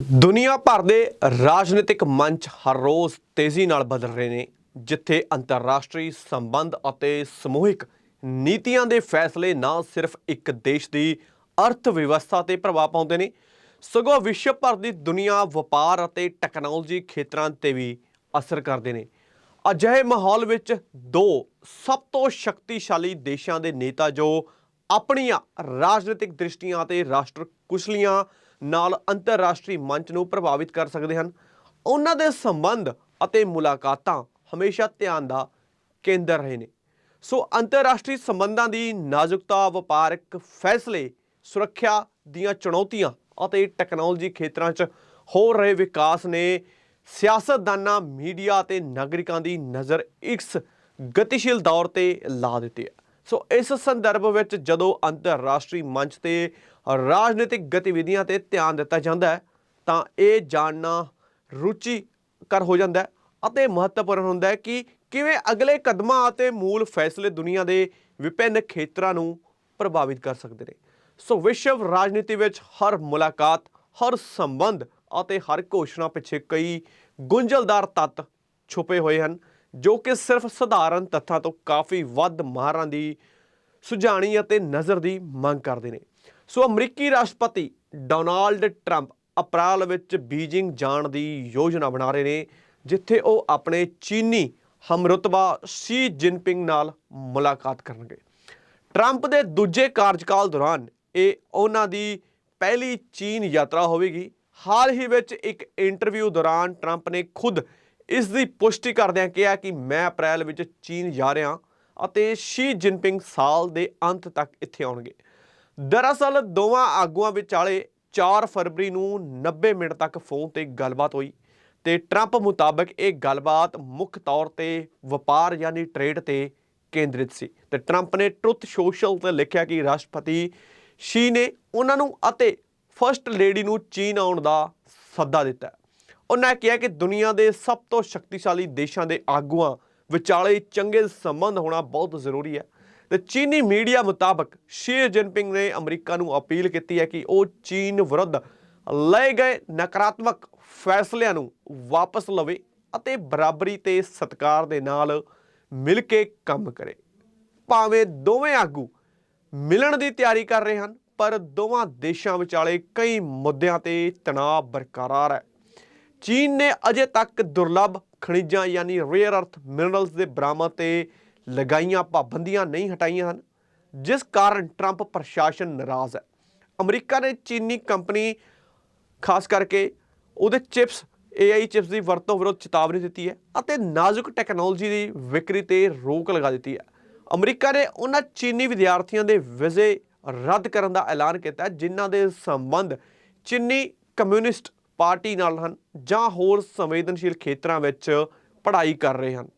ਦੁਨੀਆ ਭਰ ਦੇ ਰਾਜਨੀਤਿਕ ਮੰਚ ਹਰ ਰੋਜ਼ ਤੇਜ਼ੀ ਨਾਲ ਬਦਲ ਰਹੇ ਨੇ, ਜਿੱਥੇ ਅੰਤਰਰਾਸ਼ਟਰੀ ਸੰਬੰਧ ਅਤੇ ਸਮੂਹਿਕ ਨੀਤੀਆਂ ਦੇ ਫੈਸਲੇ ਨਾ ਸਿਰਫ ਇੱਕ ਦੇਸ਼ ਦੀ ਅਰਥ ਵਿਵਸਥਾ ਤੇ ਪ੍ਰਭਾਵ ਪਾਉਂਦੇ ਨੇ, ਸਗੋਂ ਵਿਸ਼ਵ ਭਰ ਦੀ ਦੁਨੀਆ ਵਪਾਰ ਅਤੇ ਟੈਕਨੋਲੋਜੀ ਖੇਤਰਾਂ ਤੇ ਵੀ ਅਸਰ ਕਰਦੇ ਨੇ। ਅਜਿਹੇ ਮਾਹੌਲ ਵਿੱਚ ਦੋ ਸਭ ਤੋਂ ਸ਼ਕਤੀਸ਼ਾਲੀ ਦੇਸ਼ਾਂ ਦੇ ਨੇਤਾ ਜੋ ਆਪਣੀਆਂ ਰਾਜਨੀਤਿਕ ਦ੍ਰਿਸ਼ਟੀਆਂ ਅਤੇ ਰਾਸ਼ਟਰ ਕੁਸ਼ਲੀਆਂ ਨਾਲ ਅੰਤਰਰਾਸ਼ਟਰੀ ਮੰਚ ਨੂੰ ਪ੍ਰਭਾਵਿਤ ਕਰ ਸਕਦੇ ਹਨ। ਉਹਨਾਂ ਦੇ ਸੰਬੰਧ ਅਤੇ ਮੁਲਾਕਾਤਾਂ ਹਮੇਸ਼ਾ ਧਿਆਨ ਦਾ ਕੇਂਦਰ ਰਹੇ ਨੇ। ਸੋ ਅੰਤਰਰਾਸ਼ਟਰੀ ਸੰਬੰਧਾਂ ਦੀ ਨਾਜ਼ੁਕਤਾ ਵਪਾਰਕ ਫੈਸਲੇ, ਸੁਰੱਖਿਆ ਦੀਆਂ ਚੁਣੌਤੀਆਂ ਅਤੇ ਟੈਕਨੋਲੋਜੀ ਖੇਤਰਾਂ 'ਚ ਹੋ ਰਹੇ ਵਿਕਾਸ ਨੇ ਸਿਆਸਤਦਾਨਾਂ, ਮੀਡੀਆ ਅਤੇ ਨਾਗਰਿਕਾਂ ਦੀ ਨਜ਼ਰ ਇਸ ਗਤੀਸ਼ੀਲ ਦੌਰ ਤੇ ਲਾ ਦਿੱਤੀ ਹੈ। ਸੋ ਇਸ ਸੰਦਰਭ ਵਿੱਚ ਜਦੋਂ ਅੰਤਰਰਾਸ਼ਟਰੀ ਮੰਚ ਤੇ ਰਾਜਨੀਤਿਕ ਗਤੀਵਿਧੀਆਂ ਤੇ ਧਿਆਨ ਦਿੱਤਾ ਜਾਂਦਾ ਹੈ, ਤਾਂ ਇਹ ਜਾਣਨਾ ਰੁਚੀ ਕਰ ਹੋ ਜਾਂਦਾ ਹੈ ਅਤੇ ਮਹੱਤਵਪੂਰਨ ਹੁੰਦਾ ਹੈ ਕਿ ਕਿਵੇਂ ਅਗਲੇ ਕਦਮਾਂ ਅਤੇ ਮੂਲ ਫੈਸਲੇ ਦੁਨੀਆ ਦੇ ਵਿਭਿੰਨ ਖੇਤਰਾਂ ਨੂੰ ਪ੍ਰਭਾਵਿਤ ਕਰ ਸਕਦੇ ਨੇ। ਸੋ ਵਿਸ਼ਵ ਰਾਜਨੀਤੀ ਵਿੱਚ ਹਰ ਮੁਲਾਕਾਤ, ਹਰ ਸੰਬੰਧ ਅਤੇ ਹਰ ਘੋਸ਼ਣਾ ਪਿੱਛੇ ਕਈ ਗੁੰਝਲਦਾਰ ਤੱਤ ਛੁਪੇ ਹੋਏ ਹਨ। ਜੋ ਕਿ ਸਿਰਫ ਸਧਾਰਨ ਤੱਥਾਂ ਤੋਂ ਕਾਫੀ ਵੱਧ ਮਾਹਰਾਂ ਦੀ ਸੁਝਾਣੀ ਅਤੇ ਨਜ਼ਰ ਦੀ ਮੰਗ ਕਰਦੇ ਨੇ। ਸੋ ਅਮਰੀਕੀ ਰਾਸ਼ਟਰਪਤੀ ਡੋਨਾਲਡ ਟਰੰਪ ਅਪ੍ਰੈਲ ਵਿੱਚ ਬੀਜਿੰਗ ਜਾਣ ਦੀ ਯੋਜਨਾ ਬਣਾ ਰਹੇ ਨੇ, ਜਿੱਥੇ ਉਹ ਆਪਣੇ ਚੀਨੀ ਹਮਰੁਤਬਾ ਸ਼ੀ ਜਿਨਪਿੰਗ ਨਾਲ ਮੁਲਾਕਾਤ ਕਰਨਗੇ। ਟਰੰਪ ਦੇ ਦੂਜੇ ਕਾਰਜਕਾਲ ਦੌਰਾਨ ਇਹ ਉਹਨਾਂ ਦੀ ਪਹਿਲੀ ਚੀਨ ਯਾਤਰਾ ਹੋਵੇਗੀ। ਹਾਲ ਹੀ ਵਿੱਚ ਇੱਕ ਇੰਟਰਵਿਊ ਦੌਰਾਨ ਟਰੰਪ ਨੇ ਖੁਦ ਇਸ ਦੀ ਪੁਸ਼ਟੀ ਕਰਦਿਆਂ ਕਿਹਾ ਕਿ ਮੈਂ ਅਪ੍ਰੈਲ ਵਿੱਚ ਚੀਨ ਜਾ ਰਿਹਾ ਅਤੇ ਸ਼ੀ ਜਿਨਪਿੰਗ ਸਾਲ ਦੇ ਅੰਤ ਤੱਕ ਇੱਥੇ ਆਉਣਗੇ। ਦਰਅਸਲ ਦੋਵਾਂ ਆਗੂਆਂ ਵਿਚਾਲੇ 4 ਫਰਵਰੀ ਨੂੰ 90 ਮਿੰਟ ਤੱਕ ਫੋਨ ਤੇ ਗੱਲਬਾਤ ਹੋਈ ਤੇ ਟਰੰਪ ਮੁਤਾਬਕ ਇਹ ਗੱਲਬਾਤ ਮੁੱਖ ਤੌਰ ਤੇ ਵਪਾਰ ਯਾਨੀ ਟ੍ਰੇਡ ਤੇ ਕੇਂਦਰਿਤ ਸੀ ਤੇ ਟਰੰਪ ਨੇ ਟਰੁੱਥ ਸੋਸ਼ਲ ਤੇ ਲਿਖਿਆ ਕਿ ਰਾਸ਼ਟਰਪਤੀ ਸ਼ੀ ਨੇ ਉਹਨਾਂ ਨੂੰ ਅਤੇ ਫਰਸਟ ਲੇਡੀ ਨੂੰ ਚੀਨ ਆਉਣ ਦਾ ਸੱਦਾ ਦਿੱਤਾ। ਉਹਨਾਂ ਕਿਹਾ ਕਿ ਦੁਨੀਆ ਦੇ ਸਭ ਤੋਂ ਸ਼ਕਤੀਸ਼ਾਲੀ ਦੇਸ਼ਾਂ ਦੇ ਆਗੂਆਂ ਵਿਚਾਲੇ ਚੰਗੇ ਸੰਬੰਧ ਹੋਣਾ ਬਹੁਤ ਜ਼ਰੂਰੀ ਹੈ। ਤੇ ਚੀਨੀ ਮੀਡੀਆ ਮੁਤਾਬਕ ਸ਼ੀ ਜਿਨਪਿੰਗ ਨੇ ਅਮਰੀਕਾ ਨੂੰ ਅਪੀਲ ਕੀਤੀ ਹੈ ਕਿ ਉਹ ਚੀਨ ਵਿਰੁੱਧ ਲਏ ਗਏ ਨਕਾਰਾਤਮਕ ਫੈਸਲਿਆਂ ਨੂੰ ਵਾਪਸ ਲਵੇ ਅਤੇ ਬਰਾਬਰੀ ਤੇ ਸਤਿਕਾਰ ਦੇ ਨਾਲ ਮਿਲ ਕੇ ਕੰਮ ਕਰੇ। ਭਾਵੇਂ ਦੋਵੇਂ ਆਗੂ ਮਿਲਣ ਦੀ ਤਿਆਰੀ ਕਰ ਰਹੇ ਹਨ, ਪਰ ਦੋਵਾਂ ਦੇਸ਼ਾਂ ਵਿਚਾਲੇ ਕਈ ਮੁੱਦਿਆਂ ਤੇ ਤਣਾਅ ਬਰਕਰਾਰ ਹੈ। ਚੀਨ ਨੇ ਅਜੇ ਤੱਕ ਦੁਰਲੱਭ ਖਣਿਜਾਂ ਯਾਨੀ ਰੇਅਰ ਅਰਥ ਮਿਨਰਲਸ ਦੇ ਬਰਾਮਦ ਤੇ ਲਗਾਈਆਂ ਪਾਬੰਦੀਆਂ ਨਹੀਂ ਹਟਾਈਆਂ ਹਨ, ਜਿਸ ਕਾਰਨ ਟਰੰਪ ਪ੍ਰਸ਼ਾਸਨ ਨਾਰਾਜ਼ ਹੈ। ਅਮਰੀਕਾ ਨੇ ਚੀਨੀ ਕੰਪਨੀ, ਖਾਸ ਕਰਕੇ ਉਹਦੇ ਚਿਪਸ AI ਚਿਪਸ ਦੀ ਵਰਤੋਂ ਵਿਰੁੱਧ ਚੇਤਾਵਨੀ ਦਿੱਤੀ ਹੈ ਅਤੇ ਨਾਜ਼ੁਕ ਟੈਕਨੋਲੋਜੀ ਦੀ ਵਿਕਰੀ ਤੇ ਰੋਕ ਲਗਾ ਦਿੱਤੀ ਹੈ। ਅਮਰੀਕਾ ਨੇ ਉਹਨਾਂ ਚੀਨੀ ਵਿਦਿਆਰਥੀਆਂ ਦੇ ਵੀਜ਼ੇ ਰੱਦ ਕਰਨ ਦਾ ਐਲਾਨ ਕੀਤਾ ਜਿਨ੍ਹਾਂ ਦੇ ਸੰਬੰਧ ਚੀਨੀ ਕਮਿਊਨਿਸਟ ਪਾਰਟੀ ਨਾਲ ਹਨ ਜਾਂ ਹੋਰ ਸੰਵੇਦਨਸ਼ੀਲ ਖੇਤਰਾਂ ਵਿੱਚ ਪੜ੍ਹਾਈ ਕਰ ਰਹੇ ਹਨ।